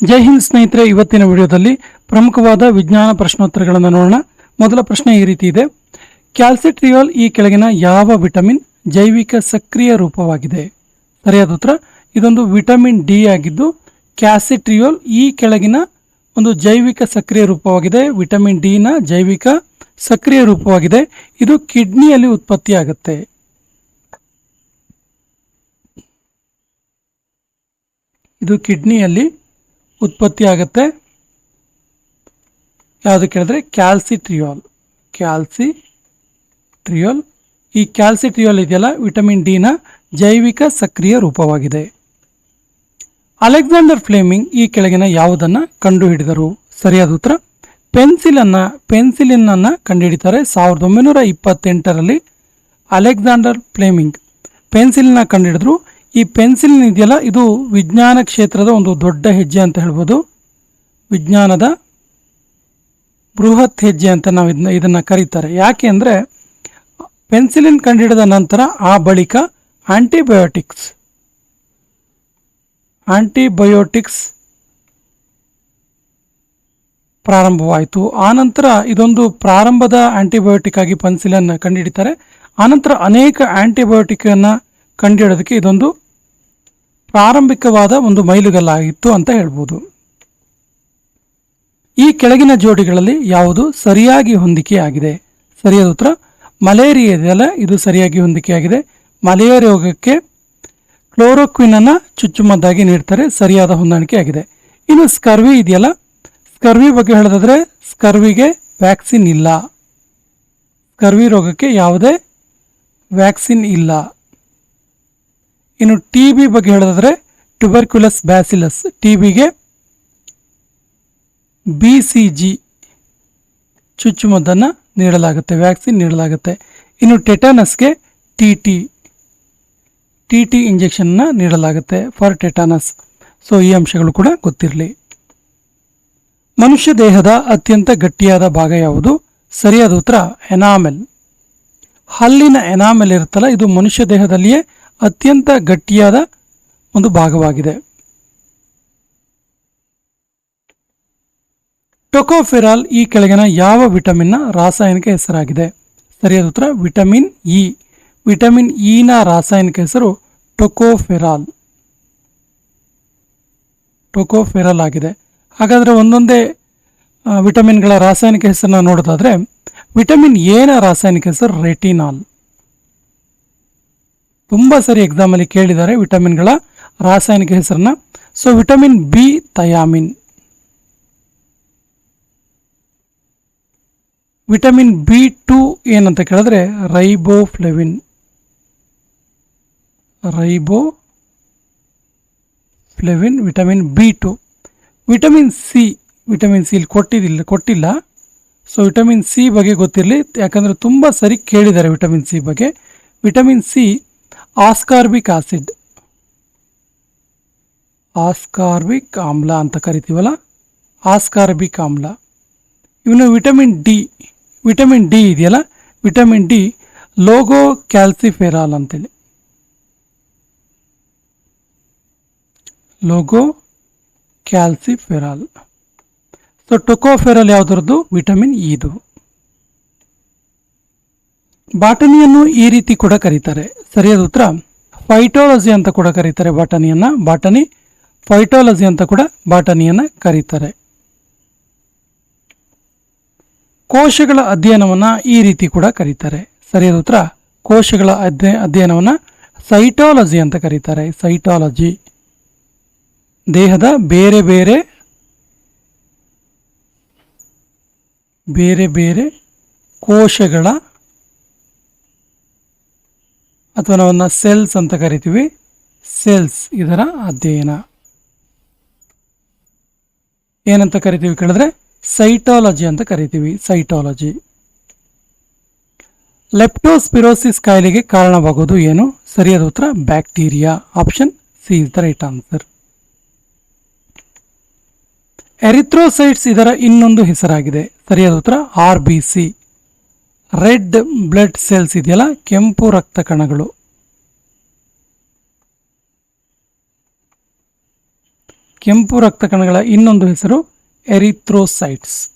ಜೈ ಹಿಂದ್ ಸ್ನೇಹಿತರೆ, ಇವತ್ತಿನ ವಿಡಿಯೋದಲ್ಲಿ ಪ್ರಮುಖವಾದ ವಿಜ್ಞಾನ ಪ್ರಶ್ನೋತ್ತರಗಳನ್ನು ನೋಡೋಣ. ಮೊದಲ ಪ್ರಶ್ನೆ ಈ ರೀತಿ ಇದೆ. ಕ್ಯಾಲ್ಸಿಟ್ರಿಯೋಲ್ ಈ ಕೆಳಗಿನ ಯಾವ ವಿಟಮಿನ್ ಜೈವಿಕ ಸಕ್ರಿಯ ರೂಪವಾಗಿದೆ? ಸರಿಯಾದ ಉತ್ತರ, ಇದೊಂದು ವಿಟಮಿನ್ ಡಿ ಆಗಿದ್ದು ಕ್ಯಾಸಿಟ್ರಿಯೋಲ್ ಈ ಕೆಳಗಿನ ಒಂದು ಜೈವಿಕ ಸಕ್ರಿಯ ರೂಪವಾಗಿದೆ. ವಿಟಮಿನ್ ಡಿ ನ ಜೈವಿಕ ಸಕ್ರಿಯ ರೂಪವಾಗಿದೆ. ಇದು ಕಿಡ್ನಿಯಲ್ಲಿ ಉತ್ಪತ್ತಿಯಾಗುತ್ತೆ. ಇದು ಕಿಡ್ನಿಯಲ್ಲಿ ಉತ್ಪತ್ತಿ ಆಗುತ್ತೆ. ಯಾವುದು ಕೇಳಿದ್ರೆ ಕ್ಯಾಲ್ಸಿಟ್ರಿಯೋಲ್. ಕ್ಯಾಲ್ಸಿ ಟ್ರಿಯೋಲ್ ಈ ಕ್ಯಾಲ್ಸಿಟ್ರಿಯೋಲ್ ಇದೆಯಲ್ಲ, ವಿಟಮಿನ್ ಡಿ ನ ಜೈವಿಕ ಸಕ್ರಿಯ ರೂಪವಾಗಿದೆ. ಅಲೆಕ್ಸಾಂಡರ್ ಫ್ಲೇಮಿಂಗ್ ಈ ಕೆಳಗಿನ ಯಾವುದನ್ನು ಕಂಡುಹಿಡಿದರು? ಸರಿಯಾದ ಉತ್ತರ, ಪೆನ್ಸಿಲನ್ನು ಪೆನ್ಸಿಲಿನ್ ಅನ್ನ ಕಂಡುಹಿಡಿತಾರೆ. ಸಾವಿರದ ಒಂಬೈನೂರ ಇಪ್ಪತ್ತೆಂಟರಲ್ಲಿ ಅಲೆಕ್ಸಾಂಡರ್ ಫ್ಲೇಮಿಂಗ್. ಪೆನ್ಸಿಲ್ನ ಕಂಡುಹಿಡಿದ್ರು. ಈ ಪೆನ್ಸಿಲಿನ್ ಇದೆಯಲ್ಲ, ಇದು ವಿಜ್ಞಾನ ಕ್ಷೇತ್ರದ ಒಂದು ದೊಡ್ಡ ಹೆಜ್ಜೆ ಅಂತ ಹೇಳ್ಬೋದು. ವಿಜ್ಞಾನದ ಬೃಹತ್ ಹೆಜ್ಜೆ ಅಂತ ನಾವು ಇದನ್ನ, ಇದನ್ನು ಕರೀತಾರೆ. ಯಾಕೆ ಅಂದರೆ, ಪೆನ್ಸಿಲಿನ್ ಕಂಡುಹಿಡಿದ ನಂತರ ಆ ಬಳಿಕ ಆಂಟಿಬಯೋಟಿಕ್ಸ್ ಆಂಟಿಬಯೋಟಿಕ್ಸ್ ಪ್ರಾರಂಭವಾಯಿತು. ಆನಂತರ ಇದೊಂದು ಪ್ರಾರಂಭದ ಆಂಟಿಬಯೋಟಿಕ್ ಆಗಿ ಪೆನ್ಸಿಲನ್ನು ಕಂಡುಹಿಡಿತಾರೆ ಆನಂತರ ಅನೇಕ ಆಂಟಿಬಯೋಟಿಕ್ ಅನ್ನ ಕಂಡುಹಿಡೋದಕ್ಕೆ ಇದೊಂದು ಪ್ರಾರಂಭಿಕವಾದ ಒಂದು ಮೈಲುಗಲ್ಲಾಗಿತ್ತು ಅಂತ ಹೇಳ್ಬೋದು. ಈ ಕೆಳಗಿನ ಜೋಡಿಗಳಲ್ಲಿ ಯಾವುದು ಸರಿಯಾಗಿ ಹೊಂದಿಕೆಯಾಗಿದೆ ಸರಿಯಾದ ಉತ್ತರ ಮಲೇರಿಯಾ ಇದೆಯಲ್ಲ ಇದು ಸರಿಯಾಗಿ ಹೊಂದಿಕೆಯಾಗಿದೆ ಮಲೇರಿಯಾ ರೋಗಕ್ಕೆ ಕ್ಲೋರೋಕ್ವಿನ್ ಅನ್ನ ಚುಚ್ಚುಮದ್ದಾಗಿ ನೀಡ್ತಾರೆ, ಸರಿಯಾದ ಹೊಂದಾಣಿಕೆ ಇನ್ನು ಸ್ಕರ್ವಿ ಇದೆಯಲ್ಲ? ಸ್ಕರ್ವಿ ಬಗ್ಗೆ ಹೇಳೋದಾದ್ರೆ, ಸ್ಕರ್ವಿಗೆ ವ್ಯಾಕ್ಸಿನ್ ಇಲ್ಲ. ಸ್ಕರ್ವಿ ರೋಗಕ್ಕೆ ಯಾವುದೇ ವ್ಯಾಕ್ಸಿನ್ ಇಲ್ಲ. ಇನ್ನು ಟಿ ಬಿ ಬಗ್ಗೆ ಹೇಳೋದಾದ್ರೆ ಟ್ಯುಬರ್ಕ್ಯುಲಸ್ ಬ್ಯಾಸಿಲಸ್ ಟಿ ಬಿಗೆ ಬಿ ಸಿ ಜಿ ಚುಚ್ಚುಮದ್ದನ್ನು ನೀಡಲಾಗುತ್ತೆ ವ್ಯಾಕ್ಸಿನ್ ನೀಡಲಾಗುತ್ತೆ. ಇನ್ನು ಟೆಟಾನಸ್ಗೆ ಟಿ ಟಿ ಟಿ ಟಿ ಇಂಜೆಕ್ಷನ್ನ ನೀಡಲಾಗುತ್ತೆ ಫಾರ್ ಟೆಟಾನಸ್ ಸೊ ಈ ಅಂಶಗಳು ಕೂಡ ಗೊತ್ತಿರಲಿ. ಮನುಷ್ಯ ದೇಹದ ಅತ್ಯಂತ ಗಟ್ಟಿಯಾದ ಭಾಗ ಯಾವುದು? ಸರಿಯಾದ ಉತ್ತರ ಎನಾಮೆಲ್ ಹಲ್ಲಿನ ಎನಾಮೆಲ್ ಇರುತ್ತಲ್ಲ, ಇದು ಮನುಷ್ಯ ದೇಹದಲ್ಲಿಯೇ ಅತ್ಯಂತ ಗಟ್ಟಿಯಾದ ಒಂದು ಭಾಗವಾಗಿದೆ. ಟೊಕೋಫೆರಾಲ್ ಈ ಕೆಳಗಿನ ಯಾವ ವಿಟಮಿನ್ನ ರಾಸಾಯನಿಕ ಹೆಸರಾಗಿದೆ? ಸರಿಯಾದ ಉತ್ತರ, ವಿಟಮಿನ್ ಇ. ವಿಟಮಿನ್ ಇನ ರಾಸಾಯನಿಕ ಹೆಸರು ಟೊಕೋಫೆರಾಲ್. ಟೊಕೋಫೆರಾಲ್ ಆಗಿದೆ. ಹಾಗಾದರೆ ಒಂದೊಂದೇ ವಿಟಮಿನ್ಗಳ ರಾಸಾಯನಿಕ ಹೆಸರನ್ನ ನೋಡೋದಾದರೆ, ವಿಟಮಿನ್ ಎನ ರಾಸಾಯನಿಕ ಹೆಸರು ರೆಟಿನಾಲ್. ತುಂಬ ಸರಿ ಎಕ್ಸಾಮಲ್ಲಿ ಕೇಳಿದ್ದಾರೆ ವಿಟಮಿನ್ಗಳ ರಾಸಾಯನಿಕ ಹೆಸರನ್ನ. So vitamin B thiamine vitamin B two ಏನಂತ ಕೇಳಿದ್ರೆ riboflavin riboflavin vitamin B two vitamin C vitamin C ಇಲ್ಲಿ ಕೊಟ್ಟಿದ್ದಿಲ್ಲ ಕೊಟ್ಟಿಲ್ಲ. ಸೊ ವಿಟಮಿನ್ ಸಿ ಬಗ್ಗೆ ಗೊತ್ತಿರಲಿ, ಯಾಕಂದರೆ ತುಂಬ ಸರಿ ಕೇಳಿದ್ದಾರೆ ವಿಟಮಿನ್ ಸಿ ಬಗ್ಗೆ. Vitamin C ascorbic acid ascorbic ಆಮ್ಲ ಅಂತ ಕರಿತೀವಲ್ಲ ಆಸ್ಕಾರ್ಬಿಕ್ ಆಮ್ಲ ಇವನು ವಿಟಮಿನ್ ಡಿ ವಿಟಮಿನ್ ಡಿ ಇದೆಯಲ್ಲ ವಿಟಮಿನ್ ಡಿ ಲೋಗೋ ಕ್ಯಾಲ್ಸಿಫೆರಾಲ್ ಅಂತೇಳಿ ಲೋಗೋ ಕ್ಯಾಲ್ಸಿಫೆರಾಲ್ ಸೊ ಟೊಕೋಫೆರಾಲ್ ಯಾವುದರದ್ದು ವಿಟಮಿನ್ ಇದು ಬಾಟನಿಯನ್ನು ಈ ರೀತಿ ಕೂಡ ಕರೀತಾರೆ. ಸರಿಯಾದ ಉತ್ತರ, ಫೈಟೋಲಜಿ ಅಂತ ಕೂಡ ಕರೀತಾರೆ ಬಾಟನಿಯನ್ನ. ಬಾಟನಿ, ಫೈಟೋಲಜಿ ಅಂತ ಕೂಡ ಬಾಟನಿಯನ್ನ ಕರೀತಾರೆ. ಕೋಶಗಳ ಅಧ್ಯಯನವನ್ನ ಈ ರೀತಿ ಕೂಡ ಕರೀತಾರೆ. ಸರಿಯಾದ ಉತ್ತರ, ಕೋಶಗಳ ಅಧ್ಯ ಅಧ್ಯಯನವನ್ನ ಸೈಟಾಲಜಿ ಅಂತ ಕರೀತಾರೆ. ಸೈಟಾಲಜಿ. ದೇಹದ ಬೇರೆ ಬೇರೆ ಬೇರೆ ಬೇರೆ ಕೋಶಗಳ ಅಥವಾ ನಾವನ್ನ ಸೆಲ್ಸ್ ಅಂತ ಕರಿತೀವಿ. ಸೆಲ್ಸ್ ಇದರ ಅಧ್ಯಯನ. ಏನಂತ ಕರಿತೀವಿ ಕೇಳಿದ್ರೆ? ಸೈಟಾಲಜಿ ಅಂತ ಕರಿತೀವಿ ಸೈಟಾಲಜಿ ಲೆಪ್ಟೋಸ್ಪಿರೋಸಿಸ್ ಕಾಯಿಲೆಗೆ ಕಾರಣವಾಗೋದು ಏನು? ಸರಿಯಾದ ಉತ್ತರ bacteria option C is the right answer erythrocytes ಇದರ ಇನ್ನೊಂದು ಹೆಸರಾಗಿದೆ. ಸರಿಯಾದ ಉತ್ತರ R B C red blood cells ಇದೆಯಲ್ಲ, ಕೆಂಪು ರಕ್ತ ಕಣಗಳು. ಕೆಂಪು ರಕ್ತ ಕಣಗಳ ಇನ್ನೊಂದು ಹೆಸರು ಎರಿಥ್ರೋಸೈಟ್ಸ್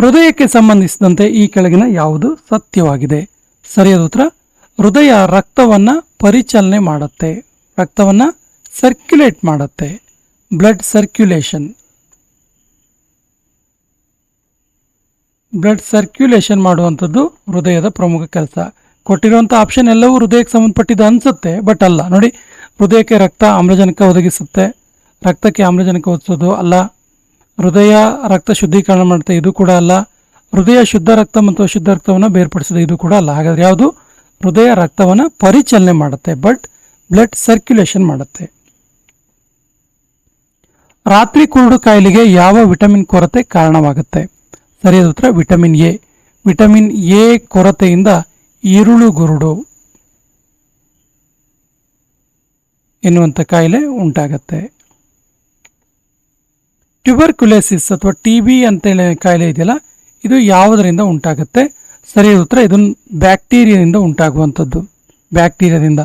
ಹೃದಯಕ್ಕೆ ಸಂಬಂಧಿಸಿದಂತೆ ಈ ಕೆಳಗಿನ ಯಾವುದು ಸತ್ಯವಾಗಿದೆ. ಸರಿಯಾದ ಉತ್ತರ, ಹೃದಯ ರಕ್ತವನ್ನ ಪರಿಚಲನೆ ಮಾಡುತ್ತೆ, ರಕ್ತವನ್ನ ಸರ್ಕ್ಯುಲೇಟ್ ಮಾಡುತ್ತೆ ಬ್ಲಡ್ ಸರ್ಕ್ಯುಲೇಷನ್ ಬ್ಲಡ್ ಸರ್ಕ್ಯುಲೇಷನ್ ಮಾಡುವಂಥದ್ದು ಹೃದಯದ ಪ್ರಮುಖ ಕೆಲಸ. ಕೊಟ್ಟಿರುವಂಥ ಆಪ್ಷನ್ ಎಲ್ಲವೂ ಹೃದಯಕ್ಕೆ ಸಂಬಂಧಪಟ್ಟಿದ್ದು ಅನಿಸುತ್ತೆ, ಬಟ್ ಅಲ್ಲ. ನೋಡಿ, ಹೃದಯಕ್ಕೆ ರಕ್ತ ಆಮ್ಲಜನಕ ಒದಗಿಸುತ್ತೆ. ರಕ್ತಕ್ಕೆ ಆಮ್ಲಜನಕ ಒದಿಸೋದು ಅಲ್ಲ. ಹೃದಯ ರಕ್ತ ಶುದ್ಧೀಕರಣ ಮಾಡುತ್ತೆ ಇದು ಕೂಡ ಅಲ್ಲ. ಹೃದಯ ಶುದ್ಧ ರಕ್ತ ಮತ್ತು ಅಶುದ್ಧ ರಕ್ತವನ್ನು ಬೇರ್ಪಡಿಸೋದು ಇದು ಕೂಡ ಅಲ್ಲ. ಹಾಗಾದರೆ ಯಾವುದು? ಹೃದಯ ರಕ್ತವನ್ನು ಪರಿಚಲನೆ ಮಾಡುತ್ತೆ, ಬಟ್ ಬ್ಲಡ್ ಸರ್ಕ್ಯುಲೇಷನ್ ಮಾಡುತ್ತೆ. ರಾತ್ರಿ ಕುರುಡು ಕಾಯಿಲೆಗೆ ಯಾವ ವಿಟಮಿನ್ ಕೊರತೆ ಕಾರಣವಾಗುತ್ತೆ? ಸರಿಯಾದ ಉತ್ತರ, ವಿಟಮಿನ್ ಎ. ವಿಟಮಿನ್ ಎ ಕೊರತೆಯಿಂದ ಈರುಳು ಗುರುಡು ಎನ್ನುವಂಥ ಕಾಯಿಲೆ ಉಂಟಾಗತ್ತೆ. ಟ್ಯೂಬರ್ಕ್ಯುಲೇಸಿಸ್ ಅಥವಾ ಟಿ ಬಿ ಅಂತೇಳಿ ಕಾಯಿಲೆ ಇದೆಯಲ್ಲ, ಇದು ಯಾವುದರಿಂದ ಉಂಟಾಗುತ್ತೆ? ಸರಿಯಾದ ಉತ್ತರ ಇದು ಬ್ಯಾಕ್ಟೀರಿಯಾದಿಂದ ಉಂಟಾಗುವಂಥದ್ದು. ಬ್ಯಾಕ್ಟೀರಿಯಾದಿಂದ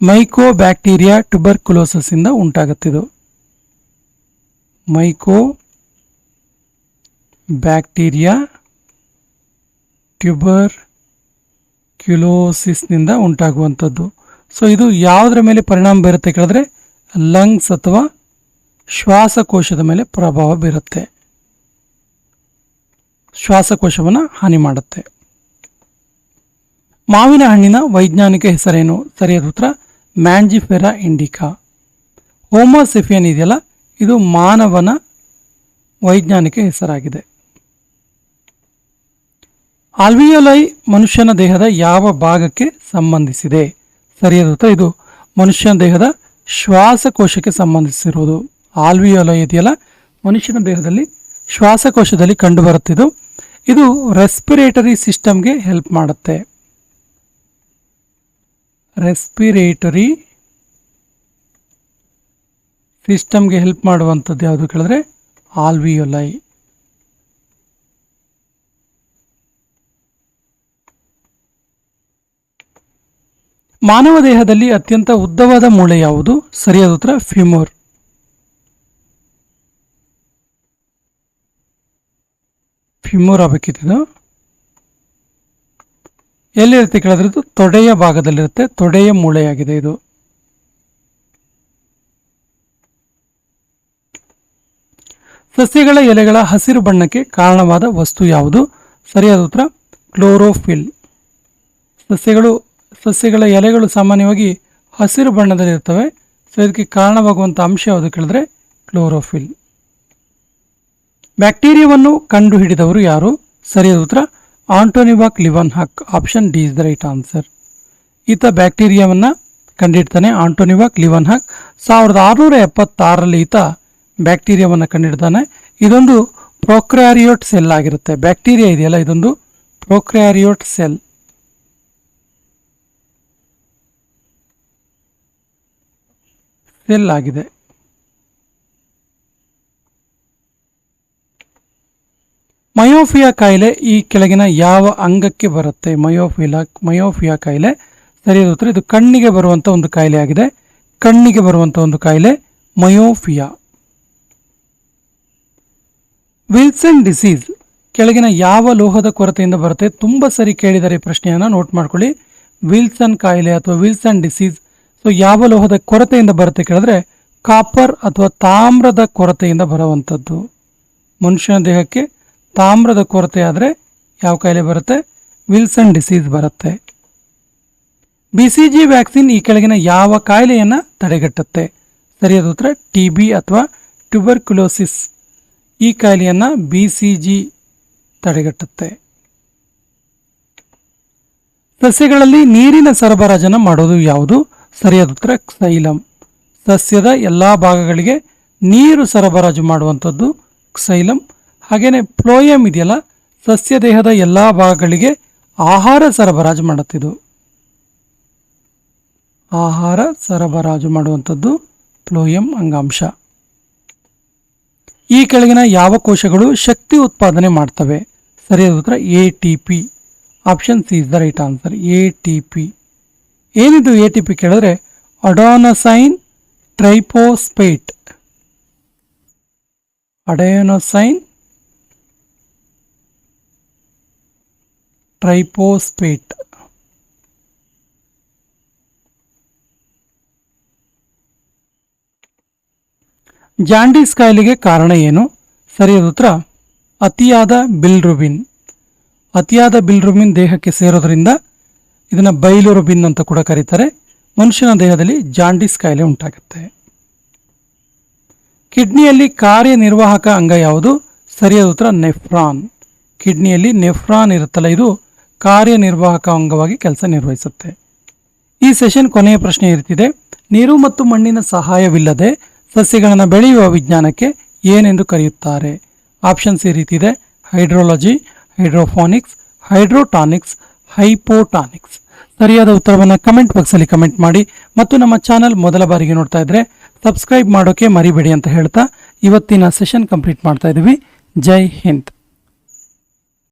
ಮೈಕೋ ಬ್ಯಾಕ್ಟೀರಿಯಾ ಟ್ಯೂಬರ್ಕ್ಯುಲೋಸಿಸ್ ಇಂದ. ಉಂಟಾಗುತ್ತಿದ್ದು ಮೈಕೋ ಬ್ಯಾಕ್ಟೀರಿಯಾ ಟ್ಯೂಬರ್ ಕ್ಯುಲೋಸಿಸ್ನಿಂದ ಉಂಟಾಗುವಂಥದ್ದು. ಸೊ ಇದು ಯಾವುದರ ಮೇಲೆ ಪರಿಣಾಮ ಬೀರುತ್ತೆ ಕೇಳಿದ್ರೆ, ಲಂಗ್ಸ್ ಅಥವಾ ಶ್ವಾಸಕೋಶದ ಮೇಲೆ ಪ್ರಭಾವ ಬೀರುತ್ತೆ. ಶ್ವಾಸಕೋಶವನ್ನು ಹಾನಿ ಮಾಡುತ್ತೆ. ಮಾವಿನ ಹಣ್ಣಿನ ವೈಜ್ಞಾನಿಕ ಹೆಸರೇನು? ಸರಿಯಾದ ಉತ್ತರ, ಮ್ಯಾಂಜಿಫೆರಾ ಇಂಡಿಕಾ. ಹೋಮೋಸೆಫಿಯನ್ ಇದೆಯಲ್ಲ, ಇದು ಮಾನವನ ವೈಜ್ಞಾನಿಕ ಹೆಸರಾಗಿದೆ. ಆಲ್ವಿಯೋಲೈ ಮನುಷ್ಯನ ದೇಹದ ಯಾವ ಭಾಗಕ್ಕೆ ಸಂಬಂಧಿಸಿದೆ? ಸರಿಯಾದ ಉತ್ತರ ಇದು. ಮನುಷ್ಯನ ದೇಹದ ಶ್ವಾಸಕೋಶಕ್ಕೆ ಸಂಬಂಧಿಸಿರುವುದು. ಆಲ್ವಿಯೋಲೈ ಇದೆಯಲ್ಲ? ಮನುಷ್ಯನ ದೇಹದಲ್ಲಿ ಶ್ವಾಸಕೋಶದಲ್ಲಿ ಕಂಡುಬರುತ್ತಿದ್ದು, ಇದು ರೆಸ್ಪಿರೇಟರಿ ಸಿಸ್ಟಮ್ಗೆ ಹೆಲ್ಪ್ ಮಾಡುತ್ತೆ. ರೆಸ್ಪಿರೇಟರಿ ಸಿಸ್ಟಮ್ಗೆ ಹೆಲ್ಪ್ ಮಾಡುವಂಥದ್ದು ಯಾವುದು ಕೇಳಿದ್ರೆ ಆಲ್ವಿಯೋಲೈ. ಮಾನವ ದೇಹದಲ್ಲಿ ಅತ್ಯಂತ ಉದ್ದವಾದ ಮೂಳೆ ಯಾವುದು? ಸರಿಯಾದ ಉತ್ತರ, ಫ್ಯೂಮೋರ್. ಫ್ಯೂಮೋರ್ ಆಗಬೇಕಿತ್ತು ಎಲ್ಲಿರುತ್ತೆ ಕೇಳಿದ್ರೆ ಇದು ತೊಡೆಯ ಭಾಗದಲ್ಲಿರುತ್ತೆ. ತೊಡೆಯ ಮೂಳೆಯಾಗಿದೆ ಇದು. ಸಸ್ಯಗಳ ಎಲೆಗಳ ಹಸಿರು ಬಣ್ಣಕ್ಕೆ ಕಾರಣವಾದ ವಸ್ತು ಯಾವುದು? ಸರಿಯಾದ ಉತ್ತರ, ಕ್ಲೋರೋಫಿಲ್. ಸಸ್ಯಗಳು ಸಸ್ಯಗಳ ಎಲೆಗಳು ಸಾಮಾನ್ಯವಾಗಿ ಹಸಿರು ಬಣ್ಣದಲ್ಲಿರ್ತವೆ ಸೊ ಇದಕ್ಕೆ ಕಾರಣವಾಗುವಂಥ ಅಂಶ ಯಾವುದು ಕೇಳಿದ್ರೆ ಕ್ಲೋರೋಫಿಲ್. ಬ್ಯಾಕ್ಟೀರಿಯಾವನ್ನು ಕಂಡುಹಿಡಿದವರು ಯಾರು? ಸರಿಯಾದ ಉತ್ತರ Antonie van Leeuwenhoek, option D is the right answer. ಈತ ಬ್ಯಾಕ್ಟೀರಿಯಾವನ್ನು ಕಂಡಿಡ್ತಾನೆ ಆಂಟೋನಿವಾಕ್ ಲಿವನ್ ಹಕ್. ಸಾವಿರದ ಆರುನೂರ ಎಪ್ಪತ್ತಾರರಲ್ಲಿ ಈತ ಬ್ಯಾಕ್ಟೀರಿಯಾವನ್ನು ಕಂಡಿಡ್ತಾನೆ. ಇದೊಂದು ಪ್ರೋಕ್ರಾರಿಯೋಟ್ ಸೆಲ್ ಆಗಿರುತ್ತೆ. ಬ್ಯಾಕ್ಟೀರಿಯಾ ಇದೆಯಲ್ಲ, ಇದೊಂದು ಪ್ರೋಕ್ರಾರಿಯೋಟ್ ಸೆಲ್. ಸೆಲ್ ಆಗಿದೆ ಮಯೋಫಿಯಾ ಕಾಯಿಲೆ ಈ ಕೆಳಗಿನ ಯಾವ ಅಂಗಕ್ಕೆ ಬರುತ್ತೆ? ಮಯೋಫಿಲಾ, ಮಯೋಫಿಯಾ ಕಾಯಿಲೆ. ಸರಿಯಾದ ಉತ್ತರ. ಇದು ಕಣ್ಣಿಗೆ ಬರುವಂಥ ಒಂದು ಕಾಯಿಲೆ ಆಗಿದೆ. ಕಣ್ಣಿಗೆ ಬರುವಂಥ ಒಂದು ಕಾಯಿಲೆ ಮಯೋಫಿಯಾ. ವಿಲ್ಸನ್ ಡಿಸೀಸ್ ಕೆಳಗಿನ ಯಾವ ಲೋಹದ ಕೊರತೆಯಿಂದ ಬರುತ್ತೆ? ತುಂಬ ಸರಿ ಕೇಳಿದರೆ ಪ್ರಶ್ನೆಯನ್ನು ನೋಟ್ ಮಾಡ್ಕೊಳ್ಳಿ. ವಿಲ್ಸನ್ ಕಾಯಿಲೆ ಅಥವಾ ವಿಲ್ಸನ್ ಡಿಸೀಸ್ ಸೊ ಯಾವ ಲೋಹದ ಕೊರತೆಯಿಂದ ಬರುತ್ತೆ ಕೇಳಿದ್ರೆ ಕಾಪರ್ ಅಥವಾ ತಾಮ್ರದ ಕೊರತೆಯಿಂದ ಬರುವಂಥದ್ದು. ಮನುಷ್ಯನ ದೇಹಕ್ಕೆ ತಾಮ್ರದ ಕೊರತೆ ಆದರೆ ಯಾವ ಕಾಯಿಲೆ ಬರುತ್ತೆ? ವಿಲ್ಸನ್ ಡಿಸೀಸ್ ಬರುತ್ತೆ. ಬಿ ಜಿ ವ್ಯಾಕ್ಸಿನ್ ಈ ಕೆಳಗಿನ ಯಾವ ಕಾಯಿಲೆಯನ್ನು ತಡೆಗಟ್ಟುತ್ತೆ? ಸರಿಯಾದ ಉತ್ತರ ಟಿ ಬಿ ಅಥವಾ ಟ್ಯೂಬರ್ಕ್ಯುಲೋಸಿಸ್ ಈ ಕಾಯಿಲೆಯನ್ನು ಬಿ ಸಿ ಜಿ ತಡೆಗಟ್ಟುತ್ತೆ. ಸಸ್ಯಗಳಲ್ಲಿ ನೀರಿನ ಸರಬರಾಜನ್ನು ಮಾಡೋದು ಯಾವುದು? ಸರಿಯಾದ ಉತ್ತರ ಕ್ಸೈಲಂ ಸಸ್ಯದ ಎಲ್ಲ ಭಾಗಗಳಿಗೆ ನೀರು ಸರಬರಾಜು ಮಾಡುವಂಥದ್ದು ಕ್ಸೈಲಂ ಹಾಗೆಯೇ ಪ್ಲೋಯಮ್ ಇದೆಯಲ್ಲ, ಸಸ್ಯ ದೇಹದ ಎಲ್ಲ ಭಾಗಗಳಿಗೆ ಆಹಾರ ಸರಬರಾಜು ಮಾಡುತ್ತಿದ್ದು. ಆಹಾರ ಸರಬರಾಜು ಮಾಡುವಂಥದ್ದು ಪ್ಲೋಯಮ್ ಅಂಗಾಂಶ. ಈ ಕೆಳಗಿನ ಯಾವ ಕೋಶಗಳು ಶಕ್ತಿ ಉತ್ಪಾದನೆ ಮಾಡ್ತವೆ? ಸರಿಯಾದ ಉತ್ತರ, A T P. Option C is the right answer, A T P. ಏನಿದು ಎ ಟಿ ಪಿ ಕೇಳಿದ್ರೆ, ಅಡೋನಸೈನ್ ಟ್ರೈಪೋಸ್ಪೇಟ್. ಅಡೋನೊಸೈನ್ ಟ್ರೈಪೋಸ್ಪೇಟ್. ಜಾಂಡೀಸ್ ಕಾಯಿಲೆಗೆ ಕಾರಣ ಏನು? ಸರಿಯಾದ ಉತ್ತರ, ಅತಿಯಾದ ಬಿಲ್ರುಬಿನ್. ಅತಿಯಾದ ಬಿಲ್ರುಬಿನ್ ದೇಹಕ್ಕೆ ಸೇರೋದ್ರಿಂದ ಇದನ್ನು ಬೈಲೂರು ಬಿನ್ ಅಂತ ಕೂಡ ಕರೀತಾರೆ. ಮನುಷ್ಯನ ದೇಹದಲ್ಲಿ ಜಾಂಡಿಸ್ ಕಾಯಿಲೆ ಉಂಟಾಗುತ್ತೆ. ಕಿಡ್ನಿಯಲ್ಲಿ ಕಾರ್ಯನಿರ್ವಾಹಕ ಅಂಗ ಯಾವುದು? ಸರಿಯಾದ ಉತ್ತರ, ನೆಫ್ರಾನ್. ಕಿಡ್ನಿಯಲ್ಲಿ ನೆಫ್ರಾನ್ ಇರುತ್ತಲ್ಲ, ಇದು ಕಾರ್ಯನಿರ್ವಾಹಕ ಅಂಗವಾಗಿ ಕೆಲಸ ನಿರ್ವಹಿಸುತ್ತೆ. ಈ ಸೆಷನ್ ಕೊನೆಯ ಪ್ರಶ್ನೆ ಇರ್ತಿದೆ. ನೀರು ಮತ್ತು ಮಣ್ಣಿನ ಸಹಾಯವಿಲ್ಲದೆ ಸಸ್ಯಗಳನ್ನು ಬೆಳೆಯುವ ವಿಜ್ಞಾನಕ್ಕೆ ಏನೆಂದು ಕರೆಯುತ್ತಾರೆ? ಆಪ್ಷನ್ಸ್ ಈ ರೀತಿ ಇದೆ ಹೈಡ್ರೋಲಜಿ, ಹೈಡ್ರೋಫೋನಿಕ್ಸ್, ಹೈಡ್ರೋಟಾನಿಕ್ಸ್ ಹೈಪೋಟಾನಿಕ್ಸ್. ಸರಿಯಾದ ಉತ್ತರವನ್ನು ಕಮೆಂಟ್ ಬಾಕ್ಸಲ್ಲಿ ಕಮೆಂಟ್ ಮಾಡಿ ಮತ್ತು ನಮ್ಮ ಚಾನಲ್ ಮೊದಲ ಬಾರಿಗೆ ನೋಡ್ತಾ ಇದ್ರೆ ಸಬ್ಸ್ಕ್ರೈಬ್ ಮಾಡೋಕೆ ಮರಿಬೇಡಿ ಅಂತ ಹೇಳ್ತಾ ಇವತ್ತಿನ ಸೆಷನ್ ಕಂಪ್ಲೀಟ್ ಮಾಡ್ತಾ ಇದ್ದೀವಿ ಜೈ ಹಿಂದ್.